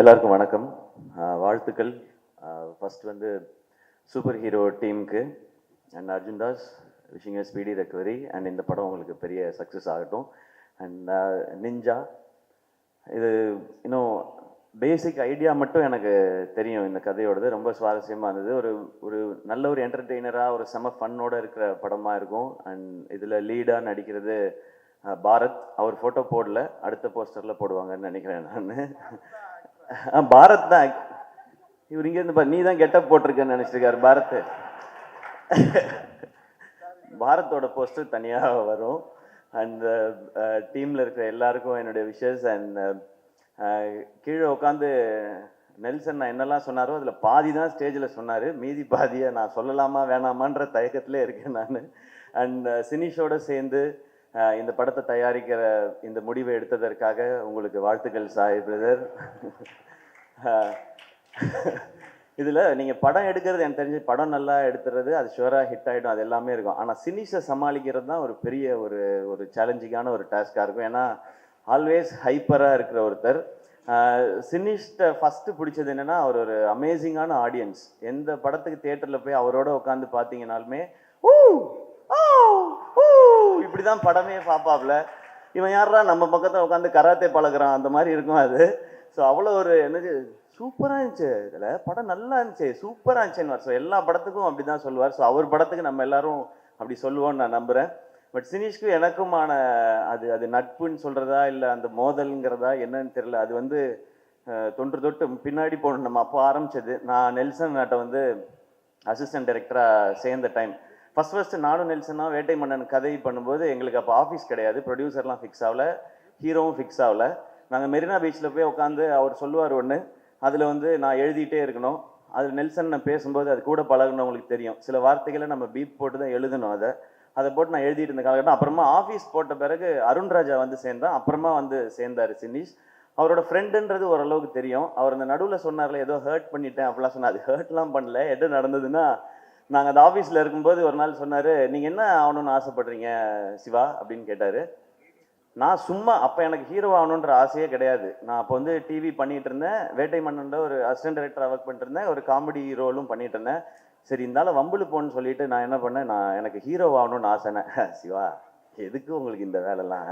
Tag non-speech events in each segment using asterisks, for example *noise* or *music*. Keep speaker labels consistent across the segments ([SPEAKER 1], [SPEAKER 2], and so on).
[SPEAKER 1] எல்லாருக்கும் வணக்கம். வாழ்த்துக்கள். ஃபர்ஸ்ட் வந்து சூப்பர் ஹீரோ டீமுக்கு and Arjun Das wishing speedy recovery and இந்த படம் உங்களுக்கு பெரிய சக்ஸஸ் ஆகட்டும். அண்ட் நிஞ்சா இது இன்னும் பேசிக் ஐடியா மட்டும் எனக்கு தெரியும். இந்த கதையோடது ரொம்ப சுவாரஸ்யமாக இருந்தது. ஒரு ஒரு நல்ல ஒரு என்டர்டெய்னராக ஒரு செம ஃபன்னோடு இருக்கிற படமாக இருக்கும். அண்ட் இதில் லீடாக நடிக்கிறது பாரத். அவர் ஃபோட்டோ போடல அடுத்த போஸ்டரில் போடுவாங்கன்னு நினைக்கிறேன் நான். பாரத் தான். இவர் இங்கேருந்து பா நீ தான் கெட்டப் போட்டிருக்கேன்னு நினச்சிருக்காரு பாரத். பாரத்தோட போஸ்டர் தனியாக வரும். அண்ட் டீமில் இருக்கிற எல்லாருக்கும் என்னுடைய விஷஸ் அண்ட் கீழே உட்காந்து நெல்சன் நான் என்னெல்லாம் சொன்னாரோ அதில் பாதி தான் ஸ்டேஜில் சொன்னார். மீதி பாதியை நான் சொல்லலாமா வேணாமான்ற தயக்கத்திலே இருக்கேன் நான். அண்ட் சினிஷோடு சேர்ந்து இந்த படத்தை தயாரிக்கிற இந்த முடிவை எடுத்ததற்காக உங்களுக்கு வாழ்த்துக்கள் சாய் பிரதர். இதில் நீங்கள் படம் எடுக்கிறது எனக்கு தெரிஞ்சு படம் நல்லா எடுத்துறது அது ஷுவராக ஹிட் ஆகிடும் அது எல்லாமே இருக்கும். ஆனால் சினிஷை சமாளிக்கிறது தான் ஒரு பெரிய ஒரு ஒரு சேலஞ்சிங்கான ஒரு டாஸ்க்காக இருக்கும். ஏன்னா ஆல்வேஸ் ஹைப்பராக இருக்கிற ஒருத்தர். சினிஷ்ட ஃபஸ்ட்டு பிடிச்சது என்னென்னா அவர் ஒரு அமேசிங்கான ஆடியன்ஸ் எந்த படத்துக்கு தேட்டரில் போய் அவரோட உட்காந்து பார்த்தீங்கனாலுமே ஊ இப்படி தான் படமே பார்ப்பாப்ல இவன் யாரா நம்ம பக்கத்தில் உட்காந்து கராத்தே பழகிறான். அந்த மாதிரி இருக்கும் அது. ஸோ அவ்வளோ ஒரு என்னது சூப்பராக இருந்துச்சு இதில். படம் நல்லா இருந்துச்சு. சூப்பராக இருந்துச்சுன்னு ஸோ எல்லா படத்துக்கும் அப்படி தான் சொல்லுவார். ஸோ அவர் படத்துக்கு நம்ம எல்லாரும் அப்படி சொல்லுவோம்னு நான் நம்புகிறேன் பட் சினிஷ்க்கு எனக்குமான அது அது நட்புன்னு சொல்கிறதா இல்லை அந்த மோதல்ங்கிறதா என்னன்னு தெரியல. அது வந்து தொன்று தொட்டு பின்னாடி போகணும். நம்ம அப்போ ஆரம்பித்தது நான் நெல்சன் நாட்டை வந்து அசிஸ்டன்ட் டைரக்டராக சேர்ந்த டைம் ஃபர்ஸ்ட் ஃபஸ்ட்டு நானும் நெல்சனா வேட்டை மன்னன் கதை பண்ணும்போது எங்களுக்கு அப்போ ஆஃபீஸ் கிடையாது. ப்ரொடியூசர்லாம் ஃபிக்ஸ் ஆகல. ஹீரோவும் ஃபிக்ஸ் ஆகல. நாங்கள் மெரினா பீச்சில் போய் உட்காந்து அவர் சொல்லுவார் ஒன்று அதில் வந்து நான் எழுதிட்டே இருக்கணும். அது நெல்சன் நான் பேசும்போது அது கூட பழகினவங்களுக்கு தெரியும். சில வார்த்தைகளை நம்ம பீப் போட்டு தான் எழுதணும் அதை. அதை போட்டு நான் எழுதிட்டு இருந்த காலகட்டம். அப்புறமா ஆஃபீஸ் போட்ட பிறகு அருண்ராஜா வந்து சேர்ந்தான். அப்புறமா வந்து சேர்ந்தார் சினிஷ் அவரோட ஃப்ரெண்டுன்றது ஓரளவுக்கு தெரியும். அவர் அந்த நடுவில் சொன்னார்ல ஏதோ ஹர்ட் பண்ணிட்டேன் அப்படிலாம் சொன்னார். அது ஹர்ட்லாம் பண்ணல. எது நடந்ததுன்னா நாங்கள் அந்த ஆஃபீஸில் இருக்கும்போது ஒரு நாள் சொன்னார் நீங்கள் என்ன ஆகணும்னு ஆசைப்படுறீங்க சிவா? அப்படின்னு கேட்டார். நான் சும்மா அப்போ எனக்கு ஹீரோ ஆகணுன்ற ஆசையே கிடையாது. நான் அப்போ வந்து டிவி பண்ணிகிட்டு இருந்தேன். வேட்டை மன்னன்ல ஒரு அசிஸ்டன்ட் டைரக்டராக ஒர்க் பண்ணிட்டு இருந்தேன். ஒரு காமெடி ரோலும் பண்ணிட்டு இருந்தேன். சரி இருந்தாலும் வம்புலு போன்னு சொல்லிட்டு நான் என்ன பண்ணேன்? நான் எனக்கு ஹீரோ ஆகணும்னு ஆசைனேன். *laughs* சிவா எதுக்கு உங்களுக்கு இந்த வேலைலாம்?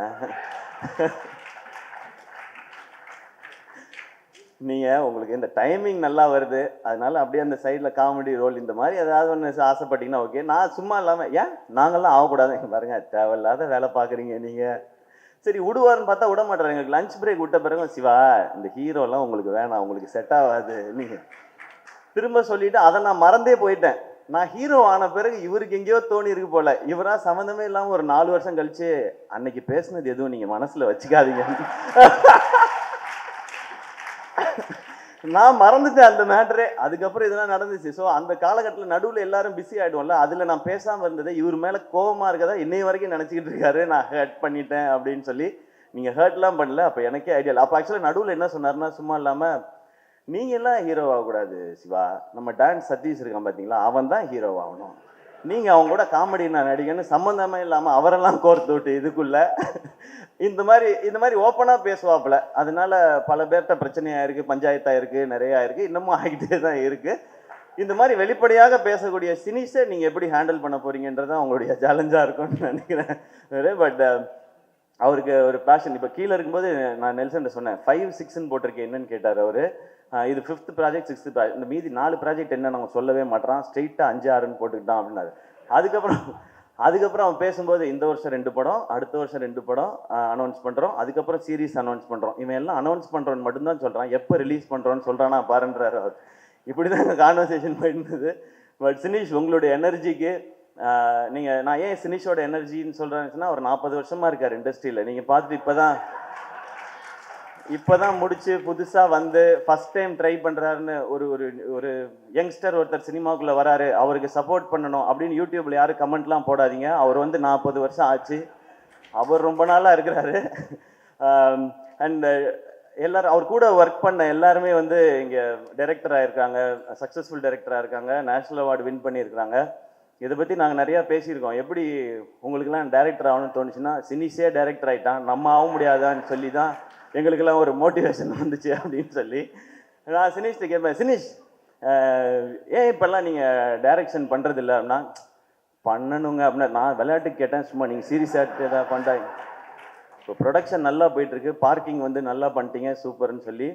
[SPEAKER 1] நீங்கள் உங்களுக்கு இந்த டைமிங் நல்லா வருது அதனால அப்படியே அந்த சைடில் காமெடி ரோல் இந்த மாதிரி ஏதாவது ஒன்று ஆசைப்பட்டீங்கன்னா ஓகே நான் சும்மா இல்லாமல் ஏன்? நாங்கள்லாம் ஆகக்கூடாது. பாருங்க தேவையில்லாத வேலை பார்க்குறீங்க நீங்கள் சரி விடுவாருன்னு பார்த்தா விட மாட்டாரு. எங்களுக்கு லஞ்ச் பிரேக் விட்ட பிறகு சிவா இந்த ஹீரோலாம் உங்களுக்கு வேணாம் உங்களுக்கு செட் ஆகாது. நீங்கள் திரும்ப சொல்லிவிட்டு அதை நான் மறந்தே போயிட்டேன். நான் ஹீரோ ஆன பிறகு இவருக்கு எங்கேயோ தோணி இருக்கு போல. இவரா சம்மந்தமே இல்லாமல் ஒரு நாலு வருஷம் கழிச்சு அன்னைக்கு பேசுனது எதுவும் நீங்கள் மனசில் வச்சுக்காதீங்க. *laughs* நான் மறந்துட்டேன் அந்த மேட்டரே அதுக்கப்புறம் இதெல்லாம் நடந்துச்சு. ஸோ அந்த காலகட்டத்தில் நடுவில் எல்லாரும் பிஸி ஆகிடுவோம்ல அதில் நான் பேசாமல் இருந்தது இவர் மேலே கோவமாக இருக்கதா இன்னைய வரைக்கும் நினச்சிக்கிட்டு இருக்காரு. நான் ஹர்ட் பண்ணிட்டேன் அப்படின்னு சொல்லி நீங்கள் ஹர்ட்லாம் பண்ணல அப்போ எனக்கே ஐடியா இல்லை. அப்போ ஆக்சுவலாக நடுவில் என்ன சொன்னார்னா சும்மா இல்லாமல் நீங்கள் எல்லாம் ஹீரோ ஆகக்கூடாது சிவா. நம்ம டான்ஸ் சதீஷ் இருக்கான் பார்த்தீங்களா அவன் தான் ஹீரோ ஆகணும். நீங்கள் அவங்க கூட காமெடி நான் நடிகன்னு சம்மந்தமே இல்லாமல் அவரெல்லாம் கோர்த்து விட்டு இதுக்குள்ளே இந்த மாதிரி இந்த மாதிரி ஓப்பனாக பேசுவாப்புல. அதனால பல பேர்கிட்ட பிரச்சனையாக இருக்குது பஞ்சாயத்தாக இருக்குது நிறையா இருக்குது இன்னமும் ஆகிட்டே தான் இருக்குது இந்த மாதிரி வெளிப்படையாக பேசக்கூடிய சினிஸை நீங்கள் எப்படி ஹேண்டில் பண்ண போறீங்கன்றது தான் உங்களுடைய சேலஞ்சாக இருக்கும்னு நினைக்கிறேன். பட் uh, அவருக்கு ஒரு பேஷன் இப்போ கீழே இருக்கும்போது நான் நெல்சன் சொன்னேன் ஃபைவ் சிக்ஸ்ன்னு போட்டிருக்கேன் என்னன்னு கேட்டார் அவர். இது ஃபிஃப்த் ப்ராஜெக்ட் சிக்ஸ்த் ப்ராஜெக்ட் இந்த மீதி நாலு ப்ராஜெக்ட் என்ன நம்ம சொல்லவே மாட்டான் ஸ்ட்ரெயிட்டாக அஞ்சு ஆறுன்னு போட்டுக்கிட்டான் அப்படின்னாரு. அதுக்கப்புறம் அதுக்கப்புறம் அவன் பேசும்போது இந்த வருஷம் ரெண்டு படம் அடுத்த வருஷம் ரெண்டு படம் அனௌன்ஸ் பண்ணுறோம் அதுக்கப்புறம் சீரீஸ் அனௌன்ஸ் பண்ணுறோம் இவன் எல்லாம் அனௌன்ஸ் பண்ணுறோன்னு மட்டும்தான் சொல்கிறான் எப்போ ரிலீஸ் பண்ணுறோன்னு சொல்கிறானா பாருன்றாரு அவர். இப்படி தான் கான்வர்சேஷன் போயிருந்தது. பட் சினிஷ் உங்களுடைய எனர்ஜிக்கு நீங்கள் நான் ஏன் சினிஷோட எனர்ஜின்னு சொல்கிறேன்னு ஒரு நாற்பது வருஷமாக இருக்கார் இண்டஸ்ட்ரியில் நீங்கள் பார்த்துட்டு இப்போ தான் இப்போதான் முடிச்சு புதுசாக வந்து ஃபர்ஸ்ட் டைம் ட்ரை பண்ணுறாருன்னு ஒரு ஒரு ஒரு யங்ஸ்டர் ஒருத்தர் சினிமாவுக்குள்ளே வராரு. அவருக்கு சப்போர்ட் பண்ணணும் அப்படின்னு யூடியூப்ல யாரும் கமெண்ட்லாம் போடாதீங்க. அவர் வந்து நாற்பது வருஷம் ஆச்சு. அவர் ரொம்ப நாளாக இருக்கிறாரு. அண்ட் எல்லாரும் அவர் கூட ஒர்க் பண்ண எல்லாருமே வந்து இங்கே டைரக்டராக இருக்காங்க சக்ஸஸ்ஃபுல் டைரக்டராக இருக்காங்க. நேஷ்னல் அவார்டு வின் பண்ணியிருக்காங்க இதை பற்றி நாங்கள் நிறையா பேசியிருக்கோம். எப்படி உங்களுக்கெல்லாம் டைரக்டர் ஆகணும்னு தோணுச்சுன்னா சினிஸே டைரக்டர் ஆகிட்டான் நம்ம ஆக முடியாதான்னு சொல்லி தான் எங்களுக்கெல்லாம் ஒரு மோட்டிவேஷன் வந்துச்சு அப்படின்னு சொல்லி. நான் சினிஷ்ட்டு கேட்பேன் சினிஷ் ஏன் இப்போல்லாம் நீங்கள் டைரக்ஷன் பண்ணுறதில்ல அப்படின்னா பண்ணணுங்க அப்படின்னா நான் விளையாட்டுக்கு கேட்டேன் சும்மா நீங்கள் சீரியஸாக ஏதாவது பண்ணுறாங்க இப்போ ப்ரொடக்ஷன் நல்லா போயிட்டுருக்கு பார்க்கிங் வந்து நல்லா பண்ணிட்டீங்க சூப்பர்னு சொல்லி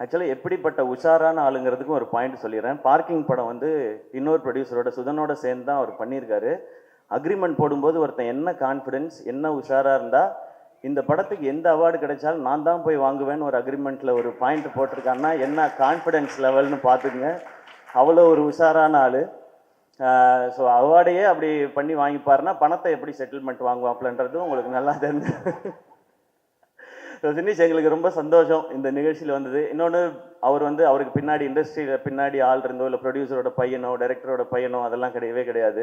[SPEAKER 1] ஆக்சுவலாக எப்படிப்பட்ட உஷாரான ஆளுங்கிறதுக்கும் ஒரு பாயிண்ட் சொல்லிடுறேன். பார்க்கிங் படம் வந்து இன்னொரு ப்ரொடியூசரோட சுதனோட சேர்ந்து தான் அவர் பண்ணியிருக்காரு. அக்ரிமெண்ட் போடும்போது ஒருத்தன் என்ன கான்ஃபிடென்ஸ் என்ன உஷாராக இருந்தால் இந்த படத்துக்கு எந்த அவார்டு கிடைச்சாலும் நான் தான் போய் வாங்குவேன்னு ஒரு அக்ரிமெண்ட்டில் ஒரு பாயிண்ட் போட்டிருக்காங்கன்னா என்ன கான்ஃபிடென்ஸ் லெவல்னு பார்த்துக்குங்க. அவ்வளோ ஒரு உஷாரான ஆள். ஸோ அவார்டையே அப்படி பண்ணி வாங்கிப்பாருன்னா பணத்தை எப்படி செட்டில்மெண்ட் வாங்குவாப்லன்றது உங்களுக்கு நல்லா தெரிஞ்சு ஸோ சினிஷ் எங்களுக்கு ரொம்ப சந்தோஷம் இந்த நிகழ்ச்சியில் வந்தது. இன்னொன்று அவர் வந்து அவருக்கு பின்னாடி இண்டஸ்ட்ரியில் பின்னாடி ஆள் இருந்தோ இல்லை ப்ரொடியூசரோட பையனோ டைரக்டரோட பையனோ அதெல்லாம் கிடையவே கிடையாது.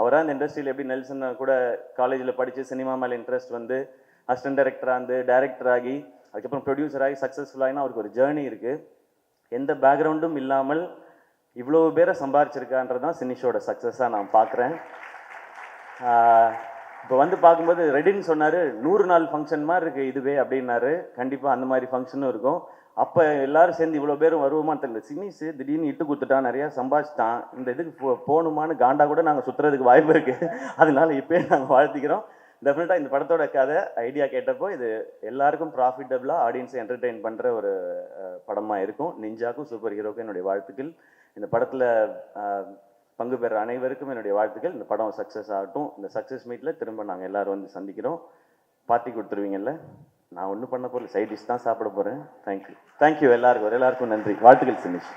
[SPEAKER 1] அவராக அந்த இண்டஸ்ட்ரியில் எப்படி நெல்சன் கூட காலேஜில் படித்து சினிமா மேலே இன்ட்ரெஸ்ட் வந்து அசிஸ்டன்ட் டைரக்டராக இருந்து டைரக்டர் ஆகி அதுக்கப்புறம் ப்ரொடியூசர் ஆகி சக்ஸஸ்ஃபுல் அவருக்கு ஒரு ஜேர்னி இருக்குது எந்த பேக்ரவுண்டும் இல்லாமல் இவ்வளோ பேரை சம்பாரிச்சிருக்கான்றது தான் சினிஷோட சக்ஸஸாக நான் பார்க்குறேன். இப்போ வந்து பார்க்கும்போது ரெடின்னு சொன்னார் நூறு நாள் ஃபங்க்ஷன் மாதிரி இருக்குது இதுவே அப்படின்னாரு. கண்டிப்பாக அந்த மாதிரி ஃபங்க்ஷனும் இருக்கும். அப்போ எல்லாரும் சேர்ந்து இவ்வளோ பேரும் வருவோமான்னு தெரியல. சினிஸு திடீர்னு இட்டு கொடுத்துட்டான் நிறையா சம்பாதிச்சிட்டான். இந்த இதுக்கு போ போகணுமான்னு காண்டா கூட நாங்கள் சுற்றுறதுக்கு வாய்ப்பு இருக்குது அதனால இப்போயே நாங்கள் வாழ்த்திக்கிறோம். டெஃபினட்டாக இந்த படத்தோட கதை ஐடியா கேட்டப்போ இது எல்லாருக்கும் ப்ராஃபிட்டபுளாக ஆடியன்ஸை என்டர்டெயின் பண்ணுற ஒரு படமாக இருக்கும். நிஞ்சாக்கும் சூப்பர் ஹீரோக்கும் என்னுடைய வாழ்த்துக்கள். இந்த படத்தில் பங்கு பெற அனைவருக்கும் என்னுடைய வாழ்த்துக்கள். இந்த படம் சக்ஸஸ் ஆகட்டும். இந்த சக்ஸஸ் மீட்டில் திரும்ப நாங்கள் எல்லோரும் வந்து சந்திக்கிறோம். பார்ட்டி கொடுத்துருவீங்கல்ல? நான் ஒன்றும் பண்ண போகல சைட் டிஷ் தான் சாப்பிட போகிறேன் தேங்க்யூ தேங்க்யூ எல்லாருக்கும். எல்லாருக்கும் நன்றி. வாழ்த்துக்கள் சினிஷ்.